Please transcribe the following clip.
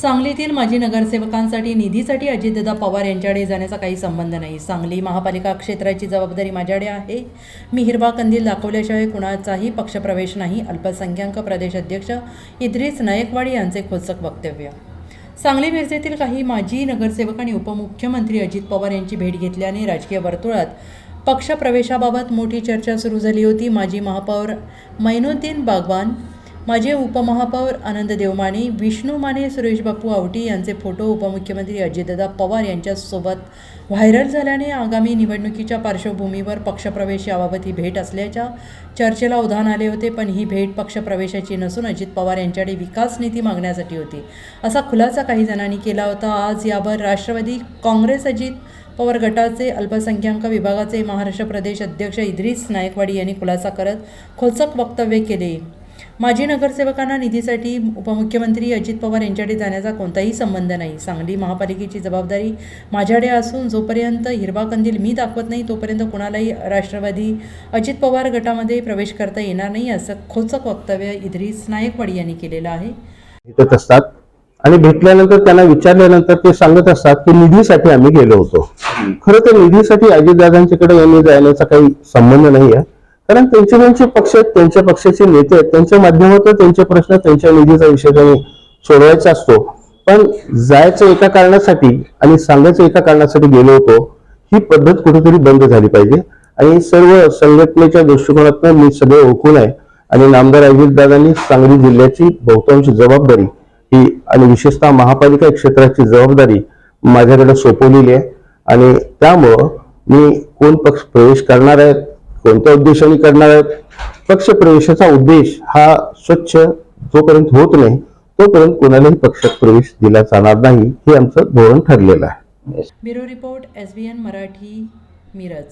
सांगलीतील माजी नगरसेवकांसाठी निधीसाठी अजितदादा पवार यांच्याकडे जाण्याचा काही संबंध नाही. सांगली महापालिका क्षेत्राची जबाबदारी माझ्याकडे आहे. मी हिरवा कंदील दाखवल्याशिवाय कुणाचाही पक्षप्रवेश नाही. अल्पसंख्याक प्रदेश अध्यक्ष इद्रिस नायकवाडी यांचे खोचक वक्तव्य. सांगली मिरजेतील काही माजी नगरसेवक आणि उपमुख्यमंत्री अजित पवार यांची भेट घेतल्याने राजकीय वर्तुळात पक्षप्रवेशाबाबत मोठी चर्चा सुरू झाली होती. माजी महापौर मैनुद्दीन बागवान माजी उपमहापौर आनंद देवमाने विष्णू माने सुरेश बापू आवटी यांचे फोटो उपमुख्यमंत्री अजितदादा पवार यांच्यासोबत व्हायरल झाल्याने आगामी निवडणुकीच्या पार्श्वभूमीवर पक्षप्रवेश याबाबत ही भेट असल्याच्या चर्चेला उधाण आले होते पण ही भेट पक्षप्रवेशाची नसून अजित पवार यांच्याकडे विकास नीती मागण्यासाठी होती. असा खुलासा काही जणांनी केला होता. आज यावर राष्ट्रवादी काँग्रेस अजित पवार गटाचे अल्पसंख्याक विभागाचे महाराष्ट्र प्रदेश अध्यक्ष इद्रिस नायकवाडी यांनी खुलासा करत खोचक वक्तव्य केले. माजी नगरसेवकांना निधीसाठी उपमुख्यमंत्री अजित पवार यांच्याकडे जाण्याचा कोणताही संबंध नाही. सांगली महापालिकेची जबाबदारी माझ्याकडे असून जोपर्यंत हिरवा कंदील मी दाखवत नाही तोपर्यंत कोणालाही राष्ट्रवादी अजित पवार गटामध्ये प्रवेश करता येणार नाही असं खोचक वक्तव्य इद्रिस नायकवाडी यांनी केलेलं आहे. भेटत असतात आणि भेटल्यानंतर त्यांना विचारल्यानंतर ते सांगत असतात की निधीसाठी आम्ही गेलो होतो. खरं तर निधीसाठी अजितदादांच्याकडे यांनी जाण्याचा काही संबंध नाही आहे. कारण त्यांचे त्यांचे पक्ष आहेत त्यांच्या पक्षाचे नेते आहेत. त्यांच्या माध्यमातून त्यांचे प्रश्न त्यांच्या निधीचा विषय त्यांनी सोडवायचा असतो. पण जायचं एका कारणासाठी आणि सांगायचं एका कारणासाठी गेलो होतो ही पद्धत कुठेतरी बंद झाली पाहिजे. आणि सर्व संघटनेच्या दृष्टिकोनातून मी सगळे ओळखून आहे. आणि नामदार अजितदादांनी सांगली जिल्ह्याची बहुतांश जबाबदारी ही आणि विशेषतः महापालिका क्षेत्राची जबाबदारी माझ्याकडे सोपवलेली आहे. आणि त्यामुळं मी कोण पक्ष प्रवेश करणार आहेत कोणत्या उद्देशाने करणार आहेत? पक्ष प्रवेशाचा उद्देश हा स्वच्छ जोपर्यंत होत नाही तोपर्यंत कोणालाही पक्षात प्रवेश दिला जाणार नाही हे आमचं धोरण ठरलेलं आहे. Bureau report S B N Marathi Miraj.